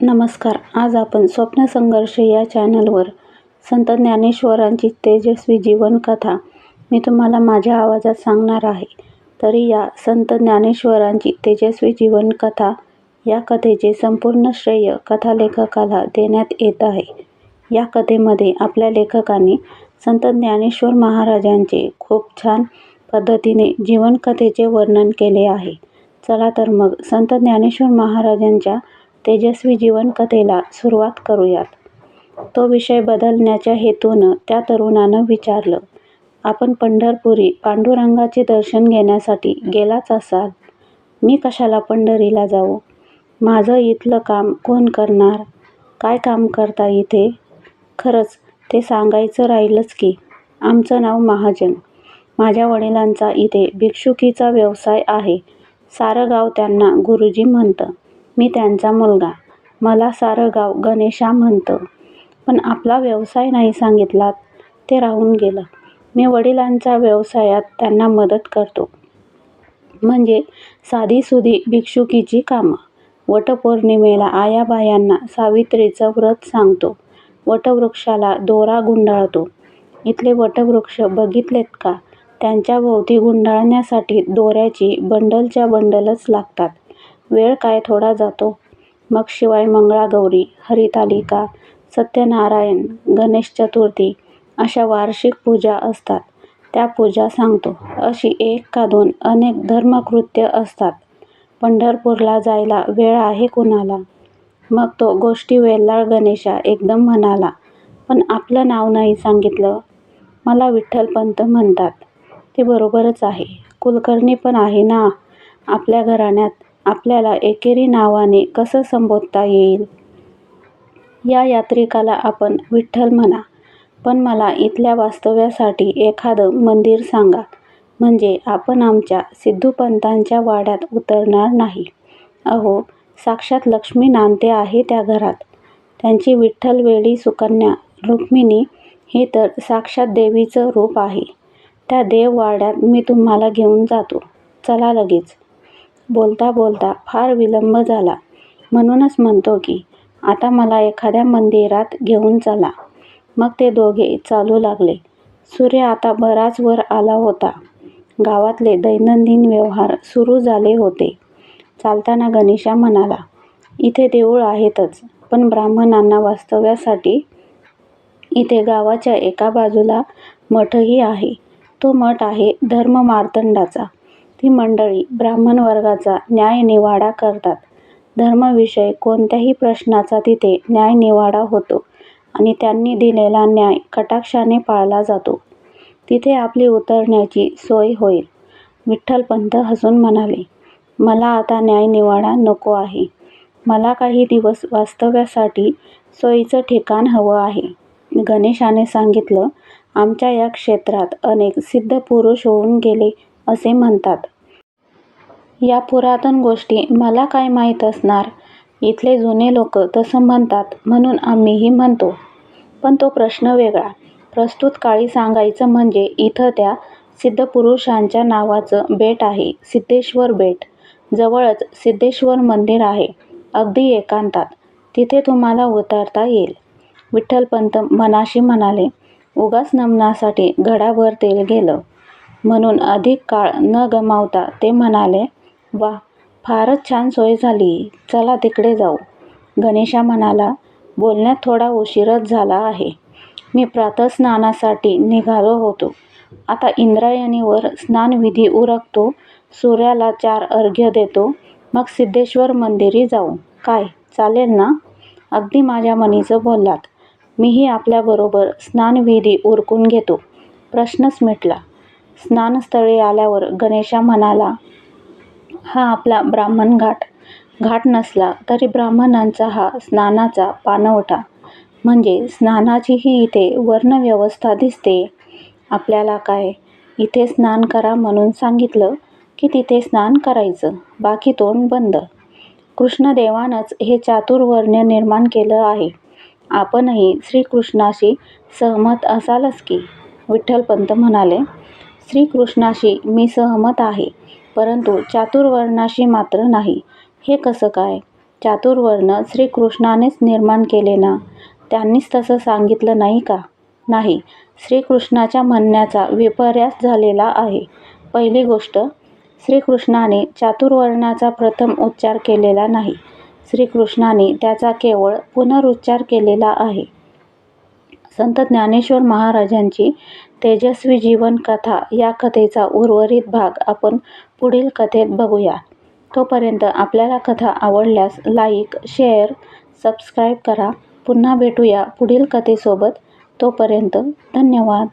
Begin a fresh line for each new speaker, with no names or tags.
नमस्कार. आज आपण स्वप्न संघर्ष या चॅनलवर संत ज्ञानेश्वरांची तेजस्वी जीवनकथा मी तुम्हाला माझ्या आवाजात सांगणार आहे. तरी या संत ज्ञानेश्वरांची तेजस्वी जीवनकथा या कथेचे संपूर्ण श्रेय कथालेखकाला देण्यात येत आहे. या कथेमध्ये आपल्या लेखकाने संत ज्ञानेश्वर महाराजांचे खूप छान पद्धतीने जीवनकथेचे वर्णन केले आहे. चला तर मग संत ज्ञानेश्वर महाराजांच्या तेजस्वी जीवनकथेला सुरुवात करूयात. तो विषय बदलण्याच्या हेतूनं त्या तरुणानं विचारलं आपण पंढरपुरी पांडुरंगाचे दर्शन घेण्यासाठी गेलाच असाल? मी कशाला पंढरीला जाऊ? माझं इथलं काम कोण करणार? काय काम करता इथे? खरंच ते सांगायचं राहिलंच की आमचं नाव महाजन. माझ्या वडिलांचा इथे भिक्षुकीचा व्यवसाय आहे. सारं गाव त्यांना गुरुजी म्हणतं. मी त्यांचा मुलगा. मला सारं गाव गणेशा म्हणतं. पण आपला व्यवसाय नाही सांगितलात ते राहून गेलं. मी वडिलांच्या व्यवसायात त्यांना मदत करतो. म्हणजे साधीसुधी भिक्षुकीची कामं. वटपौर्णिमेला आयाबायांना सावित्रीचं व्रत सांगतो. वटवृक्षाला दोरा गुंडाळतो. इथले वटवृक्ष बघितलेत का? त्यांच्या भोवती गुंडाळण्यासाठी दोऱ्याची बंडलच्या बंडलच लागतात. वेळ काय थोडा जातो. मग शिवाय मंगळागौरी हरितालिका सत्यनारायण गणेश चतुर्थी अशा वार्षिक पूजा असतात. त्या पूजा सांगतो. अशी एक का दोन अनेक धर्मकृत्य असतात. पंढरपूरला जायला वेळ आहे कुणाला? मग तो गोष्टी वेल्लाळ गणेशा एकदम म्हणाला पण आपलं नाव नाही सांगितलं. मला विठ्ठलपंत म्हणतात. ते बरोबरच आहे. कुलकर्णी पण आहे ना? आपल्या घराण्यात आपल्याला एकेरी नावाने कसं संबोधता येईल? या यात्रिकाला आपण विठ्ठल म्हणा. पण मला इथल्या वास्तव्यासाठी एखादं मंदिर सांगा. म्हणजे आपण आमच्या सिद्धूपंतांच्या वाड्यात उतरणार नाही. अहो साक्षात लक्ष्मी नांदते आहे त्या घरात. त्यांची विठ्ठलवेळी सुकन्या रुक्मिणी हे तर साक्षात देवीचं रूप आहे. त्या देव वाड्यात मी तुम्हाला घेऊन जातो. चला लगेच. बोलता बोलता फार विलंब झाला. म्हणूनच म्हणतो की आता मला एखाद्या मंदिरात घेऊन चला. मग ते दोघे चालू लागले. सूर्य आता बराच वर आला होता. गावातले दैनंदिन व्यवहार सुरू झाले होते. चालताना गणेशा म्हणाला इथे देऊळ आहेतच पण ब्राह्मणांना वास्तव्यासाठी इथे गावाच्या एका बाजूला मठही आहे. तो मठ आहे धर्ममार्तंडाचा. ती मंडळी ब्राह्मण वर्गाचा न्यायनिवाडा करतात. धर्मविषयक कोणत्याही प्रश्नाचा तिथे न्यायनिवाडा होतो आणि त्यांनी दिलेला न्याय कटाक्षाने पाळला जातो. तिथे आपली उतरण्याची सोय होईल. विठ्ठलपंत हसून म्हणाले मला आता न्यायनिवाडा नको आहे. मला काही दिवस वास्तव्यासाठी सोयीचं ठिकाण हवं आहे. गणेशाने सांगितलं आमच्या या क्षेत्रात अनेक सिद्ध पुरुष होऊन गेले असे म्हणतात. या पुरातन गोष्टी मला काय माहीत असणार? इथले जुने लोक तसं म्हणतात म्हणून आम्हीही म्हणतो. पण तो प्रश्न वेगळा. प्रस्तुत काळी सांगायचं म्हणजे इथं त्या सिद्धपुरुषांच्या नावाचं बेट आहे सिद्धेश्वर बेट. जवळच सिद्धेश्वर मंदिर आहे अगदी एकांतात. तिथे तुम्हाला उतरता येईल. विठ्ठलपंत मनाशी म्हणाले उगाच नमनासाठी घडाभर तेल गेलं. म्हणून अधिक काळ न गमावता ते म्हणाले वा फारच छान सोय झाली. चला तिकडे जाऊ. गणेशा म्हणाला बोलण्यात थोडा उशीरच झाला आहे. मी प्रातःस्नानासाठी निघालो होतो. आता इंद्रायणीवर स्नानविधी उरकतो सूर्याला चार अर्घ्य देतो मग सिद्धेश्वर मंदिरी जाऊ. काय चालेल ना? अगदी माझ्या मनीचं बोललात. मीही आपल्याबरोबर स्नानविधी उरकून घेतो. प्रश्नच मिटला. स्नानस्थळी आल्यावर गणेशा म्हणाला हा आपला ब्राह्मण घाट. घाट नसला तरी ब्राह्मणांचा हा स्नानाचा पाणवठा म्हणजे स्नानाचीही इथे वर्णव्यवस्था दिसते. आपल्याला काय? इथे स्नान करा म्हणून सांगितलं की तिथे स्नान करायचं. बाकी तोंड बंद. कृष्णदेवानंच हे चातुर्वर्ण्य निर्माण केलं आहे. आपणही श्रीकृष्णाशी सहमत असालच की विठ्ठलपंत म्हणाले. श्रीकृष्णाशी मी सहमत आहे परंतु चातुर्वर्णाशी मात्र नाही. हे कसं काय? चातुर्वर्ण श्रीकृष्णानेच निर्माण केले ना? त्यांनीच तसं सांगितलं नाही का? नाही. श्रीकृष्णाच्या म्हणण्याचा विपर्यास झालेला आहे. पहिली गोष्ट श्रीकृष्णाने चातुर्वर्णाचा प्रथम उच्चार केलेला नाही. श्रीकृष्णाने त्याचा केवळ पुनरुच्चार केलेला आहे. संत ज्ञानेश्वर महाराजांची तेजस्वी जीवन कथा या कथेचा उर्वरित भाग आपण पुढील कथेत बघूया. तोपर्यंत आपल्याला कथा आवडल्यास लाईक शेअर सबस्क्राईब करा. पुन्हा भेटूया पुढील कथेसोबत. तोपर्यंत धन्यवाद.